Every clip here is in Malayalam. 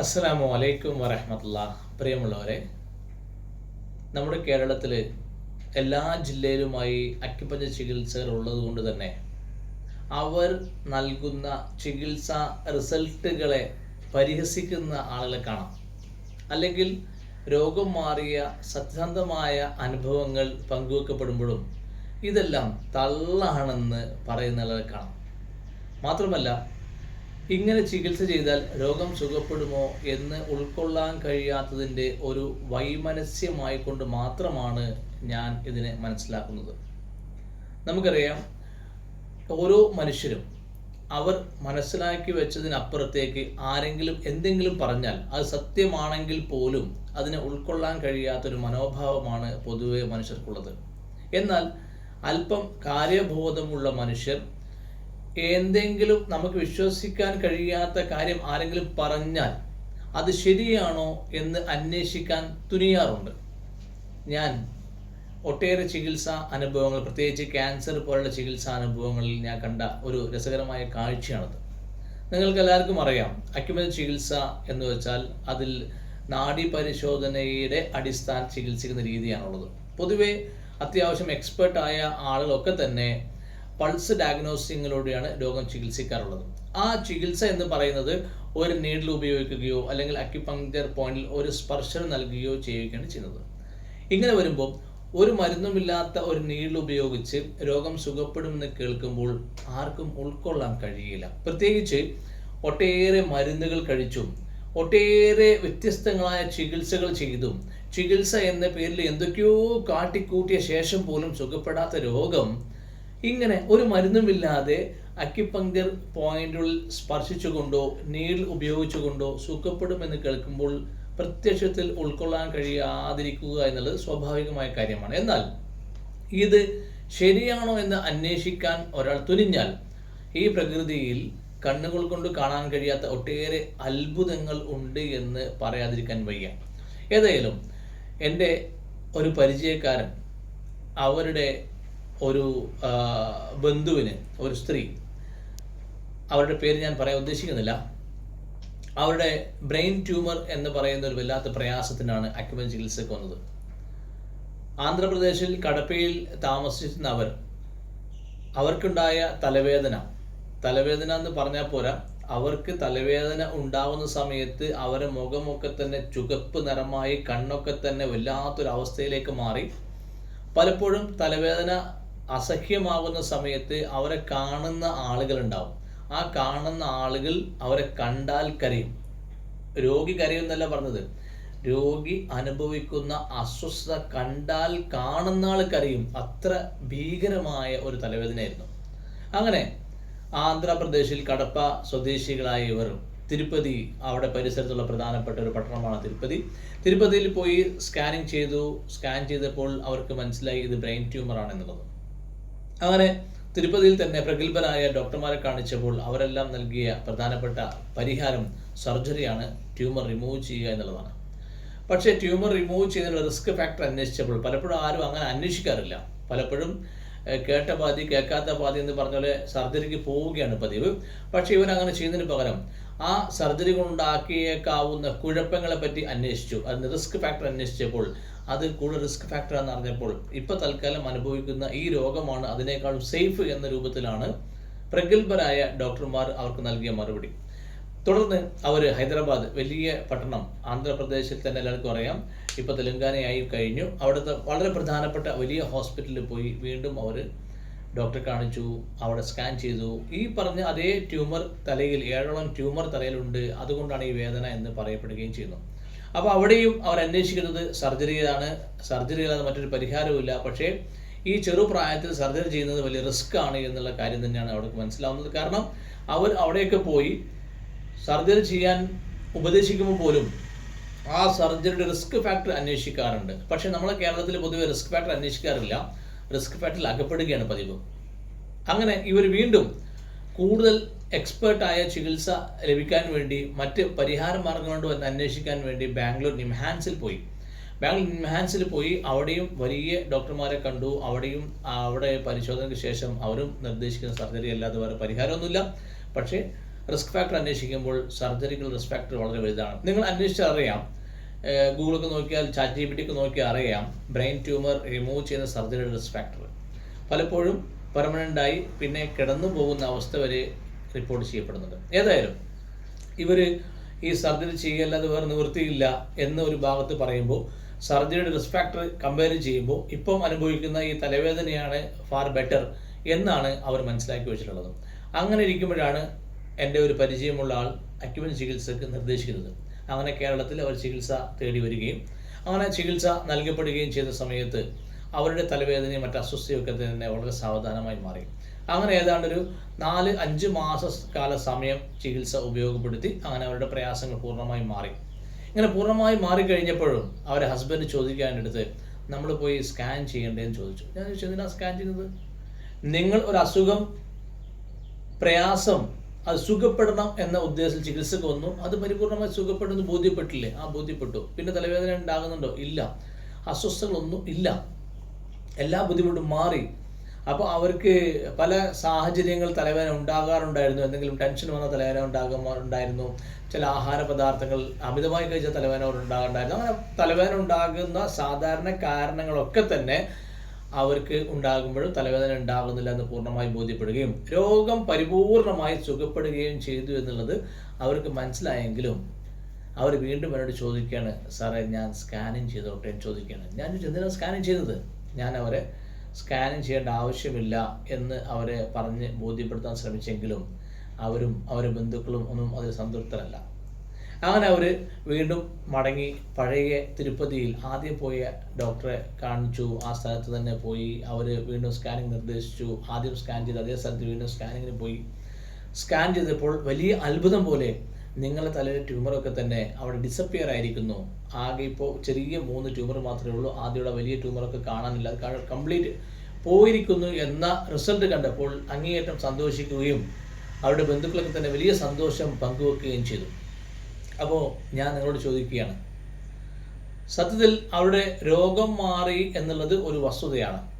അസ്സലാമു അലൈക്കും വറഹമത്തുള്ള പ്രിയമുള്ളവരെ നമ്മുടെ കേരളത്തിൽ എല്ലാ ജില്ലയിലുമായി അക്യുപഞ്ചർ ചികിത്സകർ ഉള്ളതുകൊണ്ട് തന്നെ അവർ നൽകുന്ന ചികിത്സ റിസൾട്ടുകളെ പരിഹസിക്കുന്ന ആളുകളെ കാണാം. അല്ലെങ്കിൽ രോഗം മാറിയ സത്യസന്ധമായ അനുഭവങ്ങൾ പങ്കുവെക്കപ്പെടുമ്പോഴും ഇതെല്ലാം തള്ളാണെന്ന് പറയുന്ന ആളുകളെ കാണാം. മാത്രമല്ല ഇങ്ങനെ ചികിത്സ ചെയ്താൽ രോഗം സുഖപ്പെടുമോ എന്ന് ഉൾക്കൊള്ളാൻ കഴിയാത്തതിന്റെ ഒരു വൈമനസ്യമായി കൊണ്ട് മാത്രമാണ് ഞാൻ ഇതിനെ മനസ്സിലാക്കുന്നത്. നമുക്കറിയാം ഓരോ മനുഷ്യരും അവർ മനസ്സിലാക്കി വെച്ചതിനപ്പുറത്തേക്ക് ആരെങ്കിലും എന്തെങ്കിലും പറഞ്ഞാൽ അത് സത്യമാണെങ്കിൽ പോലും അതിനെ ഉൾക്കൊള്ളാൻ കഴിയാത്തൊരു മനോഭാവമാണ് പൊതുവെ മനുഷ്യർക്കുള്ളത്. എന്നാൽ അല്പം കാര്യബോധമുള്ള മനുഷ്യർ എന്തെങ്കിലും നമുക്ക് വിശ്വസിക്കാൻ കഴിയാത്ത കാര്യം ആരെങ്കിലും പറഞ്ഞാൽ അത് ശരിയാണോ എന്ന് അന്വേഷിക്കാൻ തുനിയാറുണ്ട്. ഞാൻ ഒട്ടേറെ ചികിത്സാ അനുഭവങ്ങൾ പ്രത്യേകിച്ച് ക്യാൻസർ പോലുള്ള ചികിത്സാ അനുഭവങ്ങളിൽ ഞാൻ കണ്ട ഒരു രസകരമായ കാഴ്ചയാണത്. നിങ്ങൾക്ക് എല്ലാവർക്കും അറിയാം അക്യുമൽ ചികിത്സ എന്ന് വെച്ചാൽ അതിൽ നാഡി പരിശോധനയുടെ അടിസ്ഥാന ചികിത്സിക്കുന്ന രീതിയാണുള്ളത്. പൊതുവെ അത്യാവശ്യം എക്സ്പേർട്ടായ ആളുകളൊക്കെ തന്നെ പൾസ് ഡയഗ്നോസിങ്ങിലൂടെയാണ് രോഗം ചികിത്സിക്കാറുള്ളത്. ആ ചികിത്സ എന്ന് പറയുന്നത് ഒരു നീഡിൽ ഉപയോഗിക്കുകയോ അല്ലെങ്കിൽ അക്യുപങ്ക്ചർ പോയിന്റിൽ ഒരു സ്പർശനം നൽകുകയോ ചെയ്യുകയാണ് ചെയ്യുന്നത്. ഇങ്ങനെ വരുമ്പോൾ ഒരു മരുന്നുമില്ലാത്ത ഒരു നീഡിൽ ഉപയോഗിച്ച് രോഗം സുഖപ്പെടുമെന്ന് കേൾക്കുമ്പോൾ ആർക്കും ഉൾക്കൊള്ളാൻ കഴിയില്ല. പ്രത്യേകിച്ച് ഒട്ടേറെ മരുന്നുകൾ കഴിച്ചും ഒട്ടേറെ വ്യത്യസ്തങ്ങളായ ചികിത്സകൾ ചെയ്തും ചികിത്സ എന്ന പേരിൽ എന്തൊക്കെയോ കാട്ടിക്കൂട്ടിയ ശേഷം പോലും സുഖപ്പെടാത്ത രോഗം ഇങ്ങനെ ഒരു മരുന്നുമില്ലാതെ അക്യുപങ്ക്ചർ പോയിന്റുകൾ സ്പർശിച്ചുകൊണ്ടോ നീഡിൽ ഉപയോഗിച്ചുകൊണ്ടോ സുഖപ്പെടുമെന്ന് കേൾക്കുമ്പോൾ പ്രത്യക്ഷത്തിൽ ഉൾക്കൊള്ളാൻ കഴിയാതിരിക്കുക എന്നുള്ളത് സ്വാഭാവികമായ കാര്യമാണ്. എന്നാൽ ഇത് ശരിയാണോ എന്ന് അന്വേഷിക്കാൻ ഒരാൾ തുനിഞ്ഞാൽ ഈ പ്രകൃതിയിൽ കണ്ണുകൾ കൊണ്ട് കാണാൻ കഴിയാത്ത ഒട്ടേറെ അത്ഭുതങ്ങൾ ഉണ്ട് എന്ന് പറയാതിരിക്കാൻ വയ്യ. ഏതായാലും എന്റെ ഒരു പരിചയക്കാരൻ അവരുടെ ഒരു ബന്ധുവിന് ഒരു സ്ത്രീ. അവരുടെ പേര് ഞാൻ പറയാൻ ഉദ്ദേശിക്കുന്നില്ല. അവരുടെ ബ്രെയിൻ ട്യൂമർ എന്ന് പറയുന്ന ഒരു വല്ലാത്ത പ്രയാസത്തിനാണ് അക്യുമൻ ചികിത്സയ്ക്ക് വന്നത്. ആന്ധ്രാപ്രദേശിൽ കടപ്പയിൽ താമസിച്ചിരുന്ന അവർ അവർക്കുണ്ടായ തലവേദന. തലവേദന എന്ന് പറഞ്ഞാൽ പോരാ അവർക്ക് തലവേദന ഉണ്ടാവുന്ന സമയത്ത് അവരുടെ മുഖമൊക്കെ തന്നെ ചുകപ്പ് നിറമായി കണ്ണൊക്കെ തന്നെ വല്ലാത്തൊരു അവസ്ഥയിലേക്ക് മാറി. പലപ്പോഴും തലവേദന അസഹ്യമാകുന്ന സമയത്ത് അവരെ കാണുന്ന ആളുകൾ ഉണ്ടാവും ആ കാണുന്ന ആളുകൾ അവരെ കണ്ടാൽ കരയും. രോഗി കരയുന്നല്ല പറഞ്ഞത്. രോഗി അനുഭവിക്കുന്ന അസ്വസ്ഥത കണ്ടാൽ കാണുന്ന ആൾ കരയും. അത്ര ഭീകരമായ ഒരു തലവേദനയായിരുന്നു. അങ്ങനെ ആന്ധ്രാപ്രദേശിൽ കടപ്പ സ്വദേശികളായ ഇവർ തിരുപ്പതി അവിടെ പരിസരത്തുള്ള പ്രധാനപ്പെട്ട ഒരു പട്ടണമാണ് തിരുപ്പതി. തിരുപ്പതിയിൽ പോയി സ്കാനിങ് ചെയ്തു. സ്കാൻ ചെയ്തപ്പോൾ അവർക്ക് മനസ്സിലായി ഇത് ബ്രെയിൻ ട്യൂമർ ആണെന്നുള്ളത് അങ്ങനെ തിരുപ്പതിയിൽ തന്നെ പ്രഗത്ഭരായ ഡോക്ടർമാരെ കാണിച്ചപ്പോൾ അവരെല്ലാം നൽകിയ പ്രധാനപ്പെട്ട പരിഹാരം സർജറിയാണ്. ട്യൂമർ റിമൂവ് ചെയ്യുക എന്നുള്ളതാണ്. പക്ഷേ ട്യൂമർ റിമൂവ് ചെയ്യുന്നതിനുള്ള റിസ്ക് ഫാക്ടർ അന്വേഷിച്ചപ്പോൾ പലപ്പോഴും ആരും അങ്ങനെ അന്വേഷിക്കാറില്ല. പലപ്പോഴും കേട്ട പാതി കേൾക്കാത്ത പാതി എന്ന് പറഞ്ഞ പോലെ സർജറിക്ക് പോവുകയാണ് പതിവ്. പക്ഷേ ഇവരങ്ങനെ ചെയ്യുന്നതിന് പകരം ആ സർജറി കൊണ്ടുണ്ടാക്കിയേക്കാവുന്ന കുഴപ്പങ്ങളെ പറ്റി അന്വേഷിച്ചു. അതിന് റിസ്ക് ഫാക്ടർ അന്വേഷിച്ചപ്പോൾ അത് കൂടുതൽ റിസ്ക് ഫാക്ടർ എന്ന് അറിഞ്ഞപ്പോൾ ഇപ്പൊ തൽക്കാലം അനുഭവിക്കുന്ന ഈ രോഗമാണ് അതിനേക്കാളും സേഫ് എന്ന രൂപത്തിലാണ് പ്രഗത്ഭരായ ഡോക്ടർമാർ അവർക്ക് നൽകിയ മറുപടി. തുടർന്ന് അവർ ഹൈദരാബാദ് വലിയ പട്ടണം ആന്ധ്രാപ്രദേശിൽ തന്നെ എല്ലാവർക്കും അറിയാം. ഇപ്പോൾ തെലങ്കാനയായി കഴിഞ്ഞു. അവിടുത്തെ വളരെ പ്രധാനപ്പെട്ട വലിയ ഹോസ്പിറ്റലിൽ പോയി വീണ്ടും അവർ ഡോക്ടറെ കാണിച്ചു അവിടെ സ്കാൻ ചെയ്തു. ഈ പറഞ്ഞ അതേ ട്യൂമർ തലയിൽ ഏഴോളം ട്യൂമർ തലയിലുണ്ട്. അതുകൊണ്ടാണ് ഈ വേദന എന്ന് പറയപ്പെടുകയും ചെയ്യുന്നു. അപ്പോൾ അവിടെയും അവർ അന്വേഷിക്കുന്നത് സർജറിയാണ് സർജറി അല്ലാതെ മറ്റൊരു പരിഹാരവുമില്ല പക്ഷേ ഈ ചെറുപ്രായത്തിൽ സർജറി ചെയ്യുന്നത് വലിയ റിസ്ക് ആണ് എന്നുള്ള കാര്യം തന്നെയാണ് അവർക്ക് മനസ്സിലാവുന്നത്. കാരണം അവർ അവിടെയൊക്കെ പോയി സർജറി ചെയ്യാൻ ഉപദേശിക്കുമ്പോൾ പോലും ആ സർജറിയുടെ റിസ്ക് ഫാക്ടർ അന്വേഷിക്കാറുണ്ട്. പക്ഷേ നമ്മളെ കേരളത്തിൽ പൊതുവെ റിസ്ക് ഫാക്ടർ അന്വേഷിക്കാറില്ല. റിസ്ക് ഫാക്ടറിൽ അകപ്പെടുകയാണ് പതിവ്. അങ്ങനെ ഇവർ വീണ്ടും കൂടുതൽ എക്സ്പേർട്ടായ ചികിത്സ ലഭിക്കാൻ വേണ്ടി മറ്റ് പരിഹാര മാർഗങ്ങളുണ്ടോ എന്ന് അന്വേഷിക്കാൻ വേണ്ടി ബാംഗ്ലൂർ നിംഹാൻസിൽ പോയി. ബാംഗ്ലൂർ നിംഹാൻസിൽ പോയി അവിടെയും വലിയ ഡോക്ടർമാരെ കണ്ടു. അവിടെയും അവിടെ പരിശോധനയ്ക്ക് ശേഷം അവരും നിർദ്ദേശിക്കുന്ന സർജറി അല്ലാതെ വേറെ പരിഹാരമൊന്നുമില്ല. പക്ഷേ റിസ്ക് ഫാക്ടർ അന്വേഷിക്കുമ്പോൾ സർജറിക്കൽ റിസ്ക് ഫാക്ടർ വളരെ വലുതാണ്. നിങ്ങൾ അന്വേഷിച്ചറിയാം. ഗൂഗിളൊക്കെ നോക്കിയാൽ ചാറ്റ് ജി പി നോക്കിയാൽ അറിയാം ബ്രെയിൻ ട്യൂമർ റിമൂവ് ചെയ്യുന്ന സർജറിയുടെ റിസ്ക് ഫാക്ടർ. പലപ്പോഴും പെർമനന്റായി പിന്നെ കിടന്നു പോകുന്ന അവസ്ഥ വരെ റിപ്പോർട്ട് ചെയ്യപ്പെടുന്നുണ്ട്. ഏതായാലും ഇവർ ഈ സർജറി ചെയ്യല്ലാതെ വേറെ നിവൃത്തിയില്ല എന്ന ഒരു ഭാഗത്ത് പറയുമ്പോൾ സർജറിയുടെ റിസ്ക് ഫാക്ടർ കമ്പയർ ചെയ്യുമ്പോൾ ഇപ്പം അനുഭവിക്കുന്ന ഈ തലവേദനയാണ് ഫാർ ബെറ്റർ എന്നാണ് അവർ മനസ്സിലാക്കി വെച്ചിട്ടുള്ളത്. അങ്ങനെ ഇരിക്കുമ്പോഴാണ് എന്റെ ഒരു പരിചയമുള്ള ആൾ അക്യുവൻ ചികിത്സക്ക് നിർദ്ദേശിക്കുന്നത്. അങ്ങനെ കേരളത്തിൽ അവർ ചികിത്സ തേടി വരികയും അങ്ങനെ ചികിത്സ നൽകപ്പെടുകയും ചെയ്ത സമയത്ത് അവരുടെ തലവേദനയും മറ്റ് അസ്വസ്ഥയൊക്കെ തന്നെ വളരെ സാവധാനമായി മാറി. അങ്ങനെ ഏതാണ്ട് ഒരു നാല് അഞ്ച് മാസ കാല സമയം ചികിത്സ ഉപയോഗപ്പെടുത്തി അങ്ങനെ അവരുടെ പ്രയാസങ്ങൾ പൂർണമായി മാറി. ഇങ്ങനെ പൂർണമായി മാറിക്കഴിഞ്ഞപ്പോഴും അവരെ ഹസ്ബൻഡ് ചോദിക്കാനെടുത്ത് നമ്മൾ പോയി സ്കാൻ ചെയ്യേണ്ടതെന്ന് ചോദിച്ചു. ഞാൻ ചോദിച്ചു എന്തിനാണ് സ്കാൻ ചെയ്യുന്നത്? നിങ്ങൾ ഒരു അസുഖം പ്രയാസം അത് സുഖപ്പെടണം എന്ന ഉദ്ദേശത്തിൽ ചികിത്സക്ക് വന്നു. അത് പരിപൂർണമായി സുഖപ്പെടുന്നു ബോധ്യപ്പെട്ടില്ലേ? ആ ബോധ്യപ്പെട്ടു. പിന്നെ തലവേദന ഉണ്ടാകുന്നുണ്ടോ? ഇല്ല. അസ്വസ്ഥകളൊന്നും ഇല്ല. എല്ലാ ബുദ്ധിമുട്ടും മാറി. അപ്പോൾ അവർക്ക് പല സാഹചര്യങ്ങൾ തലവേദന ഉണ്ടാകാറുണ്ടായിരുന്നു. എന്തെങ്കിലും ടെൻഷൻ വന്ന തലവേദന ഉണ്ടാകുമാറുണ്ടായിരുന്നു ചില ആഹാര പദാർത്ഥങ്ങൾ അമിതമായി കഴിച്ച തലവേദന ഉണ്ടാകാറുണ്ടായിരുന്നു. അങ്ങനെ തലവേദന ഉണ്ടാകുന്ന സാധാരണ കാരണങ്ങളൊക്കെ തന്നെ അവർക്ക് ഉണ്ടാകുമ്പോഴും തലവേദന ഉണ്ടാകുന്നില്ല എന്ന് പൂർണമായി ബോധ്യപ്പെടുകയും രോഗം പരിപൂർണമായി സുഖപ്പെടുകയും ചെയ്തു എന്നുള്ളത് അവർക്ക് മനസ്സിലായെങ്കിലും അവർ വീണ്ടും എന്നോട് ചോദിക്കുകയാണ് സാറേ ഞാൻ സ്കാനിങ് ചെയ്തോട്ടെ? ചോദിക്കുകയാണ്. ഞാൻ എന്തിനാണ് സ്കാനിങ് ചെയ്തത്? ഞാൻ അവരെ സ്കാനിങ് ചെയ്യേണ്ട ആവശ്യമില്ല എന്ന് അവരെ പറഞ്ഞ് ബോധ്യപ്പെടുത്താൻ ശ്രമിച്ചെങ്കിലും അവരും അവരുടെ ബന്ധുക്കളും ഒന്നും അതിൽ സംതൃപ്തരല്ല. അങ്ങനെ അവർ വീണ്ടും മടങ്ങി പഴയ തിരുപ്പതിയിൽ ആദ്യം പോയ ഡോക്ടറെ കാണിച്ചു. ആ സ്ഥലത്ത് തന്നെ പോയി. അവർ വീണ്ടും സ്കാനിങ് നിർദ്ദേശിച്ചു. ആദ്യം സ്കാൻ ചെയ്ത് അതേ സ്ഥലത്ത് വീണ്ടും സ്കാനിങ്ങിന് പോയി. സ്കാൻ ചെയ്തപ്പോൾ വലിയ അത്ഭുതം പോലെ നിങ്ങളുടെ തലയിലെ ട്യൂമറൊക്കെ തന്നെ അവിടെ ഡിസപ്പിയർ ആയിരിക്കുന്നു. ആകെ ഇപ്പോൾ ചെറിയ മൂന്ന് ട്യൂമർ മാത്രമേ ഉള്ളൂ. ആദ്യമുള്ള വലിയ ട്യൂമറൊക്കെ കാണാനില്ല. കംപ്ലീറ്റ് പോയിരിക്കുന്നു എന്ന റിസൾട്ട് കണ്ടപ്പോൾ അങ്ങേയറ്റം സന്തോഷിക്കുകയും അവരുടെ ബന്ധുക്കളൊക്കെ തന്നെ വലിയ സന്തോഷം പങ്കുവെക്കുകയും ചെയ്തു. അപ്പോൾ ഞാൻ നിങ്ങളോട് ചോദിക്കുകയാണ്. സത്യത്തിൽ അവരുടെ രോഗം മാറി എന്നുള്ളത് ഒരു വസ്തുതയാണ്.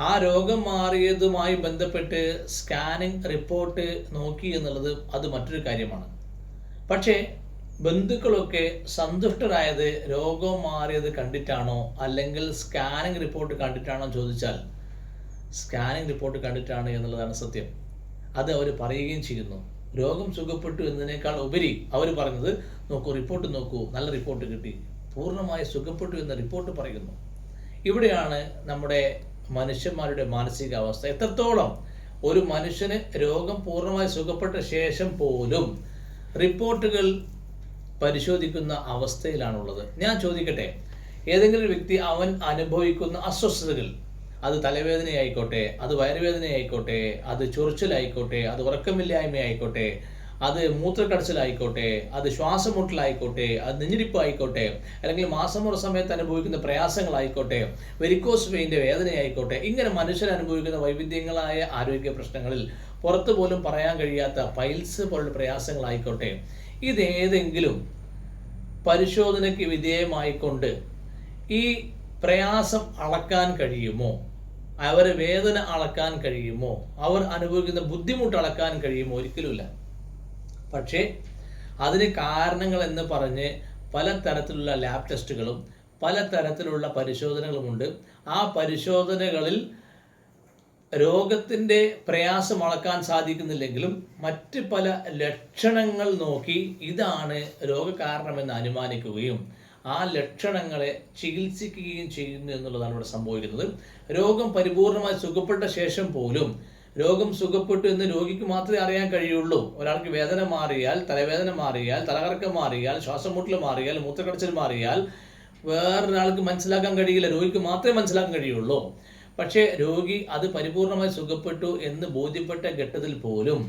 ആ രോഗം മാറിയതുമായി ബന്ധപ്പെട്ട് സ്കാനിങ് റിപ്പോർട്ട് നോക്കി എന്നുള്ളത് അത് മറ്റൊരു കാര്യമാണ്. പക്ഷേ ബന്ധുക്കളൊക്കെ സന്തുഷ്ടരായത് രോഗം മാറിയത് കണ്ടിട്ടാണോ? അല്ലെങ്കിൽ സ്കാനിങ് റിപ്പോർട്ട് കണ്ടിട്ടാണോ ചോദിച്ചാൽ സ്കാനിങ് റിപ്പോർട്ട് കണ്ടിട്ടാണ് എന്നുള്ളതാണ് സത്യം. അത് അവർ പറയുകയും ചെയ്യുന്നു. രോഗം സുഖപ്പെട്ടു എന്നതിനേക്കാൾ ഉപരി അവർ പറഞ്ഞത് നോക്കൂ റിപ്പോർട്ട് നോക്കൂ നല്ല റിപ്പോർട്ട് കിട്ടി. പൂർണമായി സുഖപ്പെട്ടു എന്ന റിപ്പോർട്ട് പറയുന്നു. ഇവിടെയാണ് നമ്മുടെ മനുഷ്യന്മാരുടെ മാനസികാവസ്ഥ. എത്രത്തോളം ഒരു മനുഷ്യന് രോഗം പൂർണമായി സുഖപ്പെട്ട ശേഷം പോലും റിപ്പോർട്ടുകൾ പരിശോധിക്കുന്ന അവസ്ഥയിലാണുള്ളത്. ഞാൻ ചോദിക്കട്ടെ ഏതെങ്കിലും വ്യക്തി അവൻ അനുഭവിക്കുന്ന അസ്വസ്ഥതകൾ അത് തലവേദനയായിക്കോട്ടെ അത് വയറുവേദനയായിക്കോട്ടെ അത് ചൊറിച്ചിലായിക്കോട്ടെ അത് ഉറക്കമില്ലായ്മയായിക്കോട്ടെ അത് മൂത്രക്കടച്ചിലായിക്കോട്ടെ അത് ശ്വാസമുട്ടലായിക്കോട്ടെ അത് നെഞ്ഞിരിപ്പ് ആയിക്കോട്ടെ അല്ലെങ്കിൽ മാസമുറ സമയത്ത് അനുഭവിക്കുന്ന പ്രയാസങ്ങളായിക്കോട്ടെ വെരിക്കോസ് വെയിന്റെ വേദനയായിക്കോട്ടെ ഇങ്ങനെ മനുഷ്യർ അനുഭവിക്കുന്ന വൈവിധ്യങ്ങളായ ആരോഗ്യ പ്രശ്നങ്ങളിൽ പുറത്തു പോലും പറയാൻ കഴിയാത്ത പൈൽസ് പോലുള്ള പ്രയാസങ്ങളായിക്കോട്ടെ. ഇതേതെങ്കിലും പരിശോധനയ്ക്ക് വിധേയമായിക്കൊണ്ട് ഈ പ്രയാസം അളക്കാൻ കഴിയുമോ? അവരെ വേദന അളക്കാൻ കഴിയുമോ? അവർ അനുഭവിക്കുന്ന ബുദ്ധിമുട്ട് അളക്കാൻ കഴിയുമോ? ഒരിക്കലുമില്ല. പക്ഷേ അതിന് കാരണങ്ങൾ എന്ന് പറഞ്ഞ് പല തരത്തിലുള്ള ലാബ് ടെസ്റ്റുകളും പല തരത്തിലുള്ള പരിശോധനകളുമുണ്ട് ആ പരിശോധനകളിൽ രോഗത്തിന്റെ പ്രയാസം അളക്കാൻ സാധിക്കുന്നില്ലെങ്കിലും മറ്റ് പല ലക്ഷണങ്ങൾ നോക്കി ഇതാണ് രോഗകാരണമെന്ന് അനുമാനിക്കുകയും ആ ലക്ഷണങ്ങളെ ചികിത്സിക്കുകയും ചെയ്യുന്നു എന്നുള്ളതാണ് ഇവിടെ സംഭവിക്കുന്നത്. രോഗം പരിപൂർണമായി സുഖപ്പെട്ട ശേഷം പോലും രോഗം സുഖപ്പെട്ടു എന്ന് രോഗിക്ക് മാത്രമേ അറിയാൻ കഴിയുള്ളൂ. ഒരാൾക്ക് വേദന മാറിയാൽ തലവേദന മാറിയാൽ തലകറക്കം മാറിയാൽ ശ്വാസം മുട്ടൽ മാറിയാൽ മൂത്രക്കടച്ചിൽ മാറിയാൽ വേറൊരാൾക്ക് മനസ്സിലാക്കാൻ കഴിയില്ല. രോഗിക്ക് മാത്രമേ മനസ്സിലാക്കാൻ കഴിയുള്ളൂ. പക്ഷേ രോഗി അത് പരിപൂർണമായി സുഖപ്പെട്ടു എന്ന് ബോധ്യപ്പെട്ട ഘട്ടത്തിൽ പോലും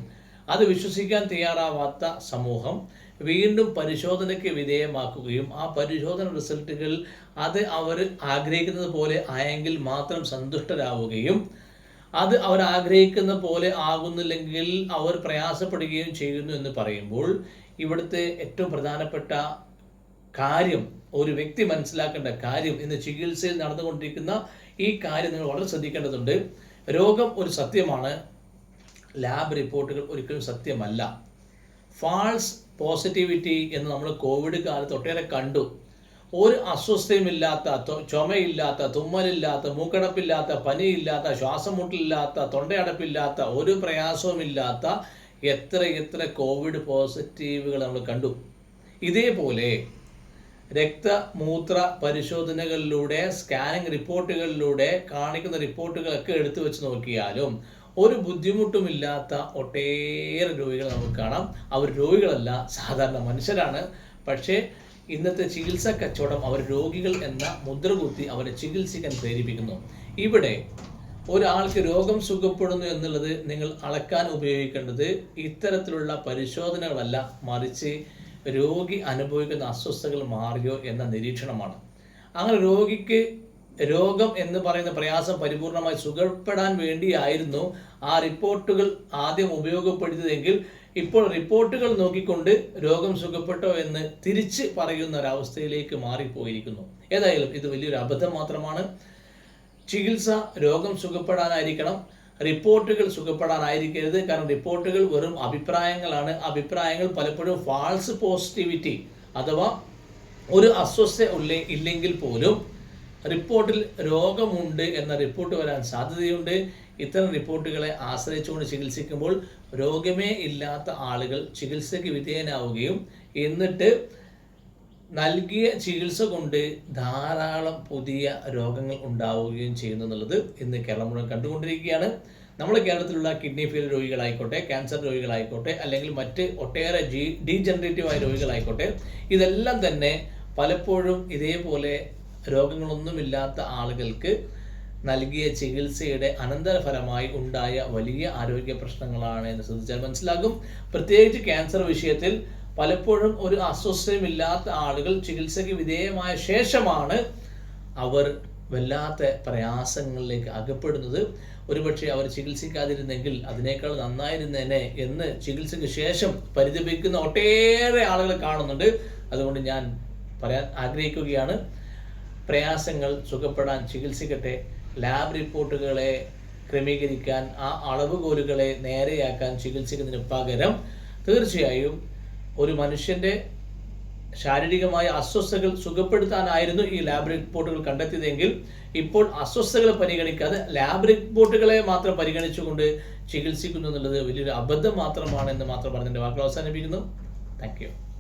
അത് വിശ്വസിക്കാൻ തയ്യാറാവാത്ത സമൂഹം വീണ്ടും പരിശോധനയ്ക്ക് വിധേയമാക്കുകയും ആ പരിശോധന റിസൾട്ടുകൾ അത് അവർ ആഗ്രഹിക്കുന്നത് പോലെ ആയെങ്കിൽ മാത്രം സന്തുഷ്ടരാവുകയും അത് അവർ ആഗ്രഹിക്കുന്ന പോലെ ആകുന്നില്ലെങ്കിൽ അവർ പ്രയാസപ്പെടുകയും ചെയ്യുന്നു എന്ന് പറയുമ്പോൾ ഇവിടുത്തെ ഏറ്റവും പ്രധാനപ്പെട്ട കാര്യം ഒരു വ്യക്തി മനസ്സിലാക്കേണ്ട കാര്യം ഇന്ന് ചികിത്സയിൽ നടന്നുകൊണ്ടിരിക്കുന്ന ഈ കാര്യം നിങ്ങൾ വളരെ ശ്രദ്ധിക്കേണ്ടതുണ്ട്. രോഗം ഒരു സത്യമാണ് ലാബ് റിപ്പോർട്ടുകൾ ഒരിക്കലും സത്യമല്ല. ഫാൾസ് പോസിറ്റിവിറ്റി എന്ന് നമ്മൾ കോവിഡ് കാലത്ത് ഒട്ടേറെ കണ്ടു. ഒരു അസ്വസ്ഥയുമില്ലാത്ത ചുമയില്ലാത്ത തുമ്മലില്ലാത്ത മൂക്കടപ്പില്ലാത്ത പനിയില്ലാത്ത ശ്വാസം മുട്ടലില്ലാത്ത തൊണ്ടയടപ്പില്ലാത്ത ഒരു പ്രയാസവുമില്ലാത്ത എത്ര എത്ര കോവിഡ് പോസിറ്റീവുകൾ നമ്മൾ കണ്ടു. ഇതേപോലെ രക്തമൂത്ര പരിശോധനകളിലൂടെ സ്കാനിങ് റിപ്പോർട്ടുകളിലൂടെ കാണിക്കുന്ന റിപ്പോർട്ടുകളൊക്കെ എടുത്തു വെച്ച് നോക്കിയാലും ഒരു ബുദ്ധിമുട്ടുമില്ലാത്ത ഒട്ടേറെ രോഗികൾ നമുക്ക് കാണാം. അവർ രോഗികളല്ല സാധാരണ മനുഷ്യരാണ്. പക്ഷേ ഇന്നത്തെ ചികിത്സ കച്ചവടം അവർ രോഗികൾ എന്ന മുദ്രകുത്തി അവരെ ചികിത്സിക്കാൻ പ്രേരിപ്പിക്കുന്നു. ഇവിടെ ഒരാൾക്ക് രോഗം സുഖപ്പെടുന്നു എന്നുള്ളത് നിങ്ങൾ അളക്കാൻ ഉപയോഗിക്കേണ്ടത് ഇത്തരത്തിലുള്ള പരിശോധനകളല്ല മറിച്ച് രോഗി അനുഭവിക്കുന്ന അസ്വസ്ഥതകൾ മാറിയോ എന്ന നിരീക്ഷണമാണ്. അങ്ങനെ രോഗിക്ക് രോഗം എന്ന് പറയുന്ന പ്രയാസം പരിപൂർണമായി സുഖപ്പെടാൻ വേണ്ടിയായിരുന്നു ആ റിപ്പോർട്ടുകൾ ആദ്യം ഉപയോഗപ്പെടുത്തിയതെങ്കിൽ ഇപ്പോൾ റിപ്പോർട്ടുകൾ നോക്കിക്കൊണ്ട് രോഗം സുഖപ്പെട്ടോ എന്ന് തിരിച്ച് പറയുന്ന ഒരവസ്ഥയിലേക്ക് മാറിപ്പോയിരിക്കുന്നു. ഏതായാലും ഇത് വലിയൊരു അബദ്ധം മാത്രമാണ്. ചികിത്സ രോഗം സുഖപ്പെടാനായിരിക്കണം. റിപ്പോർട്ടുകൾ സുഖപ്പെടാനായിരിക്കരുത്. കാരണം റിപ്പോർട്ടുകൾ വെറും അഭിപ്രായങ്ങളാണ്. അഭിപ്രായങ്ങൾ പലപ്പോഴും ഫാൾസ് പോസിറ്റിവിറ്റി അഥവാ ഒരു അസ്വസ്ഥ ഇല്ലെങ്കിൽ പോലും റിപ്പോർട്ടിൽ രോഗമുണ്ട് എന്ന റിപ്പോർട്ട് വരാൻ സാധ്യതയുണ്ട്. ഇത്തരം റിപ്പോർട്ടുകളെ ആശ്രയിച്ചുകൊണ്ട് ചികിത്സിക്കുമ്പോൾ രോഗമേ ഇല്ലാത്ത ആളുകൾ ചികിത്സയ്ക്ക് വിധേയനാവുകയും എന്നിട്ട് നൽകിയ ചികിത്സ കൊണ്ട് ധാരാളം പുതിയ രോഗങ്ങൾ ഉണ്ടാവുകയും ചെയ്യുന്നു എന്നുള്ളത് ഇന്ന് കേരളം മുഴുവൻ കണ്ടുകൊണ്ടിരിക്കുകയാണ്. നമ്മുടെ കേരളത്തിലുള്ള കിഡ്നി ഫെയിൽ രോഗികളായിക്കോട്ടെ ക്യാൻസർ രോഗികളായിക്കോട്ടെ അല്ലെങ്കിൽ മറ്റ് ഒട്ടേറെ ജി ഡീജനറേറ്റീവായ രോഗികളായിക്കോട്ടെ ഇതെല്ലാം തന്നെ പലപ്പോഴും ഇതേപോലെ രോഗങ്ങളൊന്നുമില്ലാത്ത ആളുകൾക്ക് നൽകിയ ചികിത്സയുടെ അനന്തരഫലമായി ഉണ്ടായ വലിയ ആരോഗ്യ പ്രശ്നങ്ങളാണ് എന്ന് ശ്രദ്ധിച്ചാൽ മനസ്സിലാകും. പ്രത്യേകിച്ച് ക്യാൻസർ വിഷയത്തിൽ പലപ്പോഴും ഒരു അസ്വസ്ഥയുമില്ലാത്ത ആളുകൾ ചികിത്സയ്ക്ക് വിധേയമായ ശേഷമാണ് അവർ വല്ലാത്ത പ്രയാസങ്ങളിലേക്ക് അകപ്പെടുന്നത്. ഒരുപക്ഷെ അവർ ചികിത്സിക്കാതിരുന്നെങ്കിൽ അതിനേക്കാൾ നന്നായിരുന്നേനെ എന്ന് ചികിത്സയ്ക്ക് ശേഷം പരിതപിക്കുന്ന ഒട്ടേറെ ആളുകൾ കാണുന്നുണ്ട്. അതുകൊണ്ട് ഞാൻ പറയാൻ ആഗ്രഹിക്കുകയാണ് പ്രയാസങ്ങൾ സുഖപ്പെടാൻ ചികിത്സിക്കട്ടെ. ലാബ് റിപ്പോർട്ടുകളെ ക്രമീകരിക്കാൻ ആ അളവുകോലുകളെ നേരെയാക്കാൻ ചികിത്സിക്കുന്നതിന് പകരം തീർച്ചയായും ഒരു മനുഷ്യന്റെ ശാരീരികമായ അസ്വസ്ഥതകൾ സുഖപ്പെടുത്താനായിരുന്നു ഈ ലാബ് റിപ്പോർട്ടുകൾ കണ്ടെത്തിയതെങ്കിൽ ഇപ്പോൾ അസ്വസ്ഥതകൾ പരിഗണിക്കാതെ ലാബ് റിപ്പോർട്ടുകളെ മാത്രം പരിഗണിച്ചുകൊണ്ട് ചികിത്സിക്കുന്നു എന്നുള്ളത് വലിയൊരു അബദ്ധം മാത്രമാണെന്ന് മാത്രം പറഞ്ഞതിന്റെ വാക്കുകൾ അവസാനിപ്പിക്കുന്നു. Thank you